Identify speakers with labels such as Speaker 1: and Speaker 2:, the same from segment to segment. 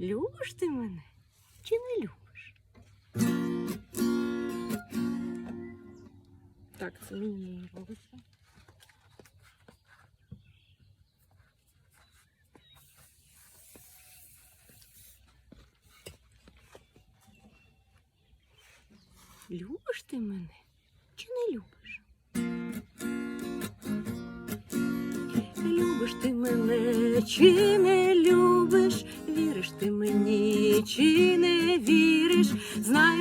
Speaker 1: Любиш ти мене чи не любиш? Так, це мені робиться. Любиш ти мене чи не любиш? Любиш ти мене чи не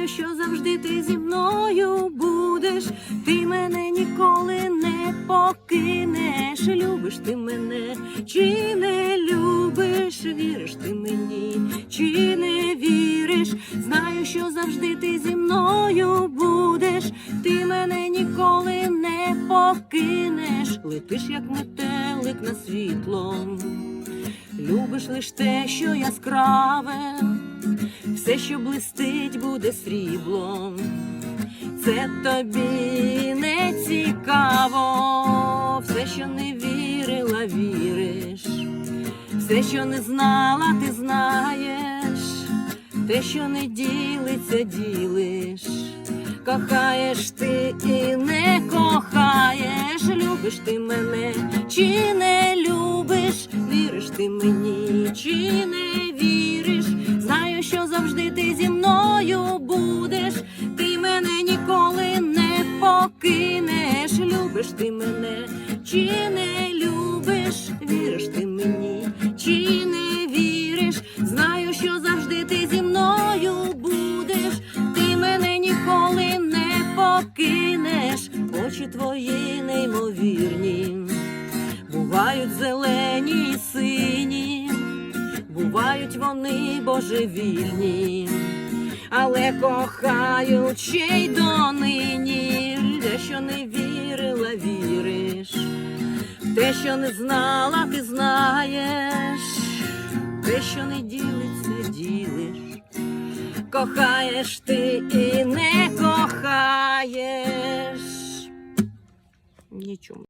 Speaker 1: Знаю, що завжди ти зі мною будеш. Ти мене ніколи не покинеш. Любиш ти мене чи не любиш? Віриш ти мені чи не віриш? Знаю, що завжди ти зі мною будеш. Ти мене ніколи не покинеш. Летиш, як метелик на світло. Любиш лиш те, що яскраве, все, що блистить, буде сріблом. Це тобі не цікаво, все, що не вірила, віриш, все, що не знала, ти знаєш, те, що не ділиться, ділиш. Кохаєш ти і не кохаєш, любиш ти мене чи не любиш, віриш ти мені чи не ти мене чи не любиш, віриш ти мені чи не віриш, знаю, що завжди ти зі мною будеш, ти мене ніколи не покинеш, очі твої неймовірні, бувають зелені і сині, бувають вони божевільні, але кохають ще й донині, що не вірила, віриш, те, що не знала, ти знаєш, те, що не ділиться, ділиш. Кохаєш ти і не кохаєш. Нічому.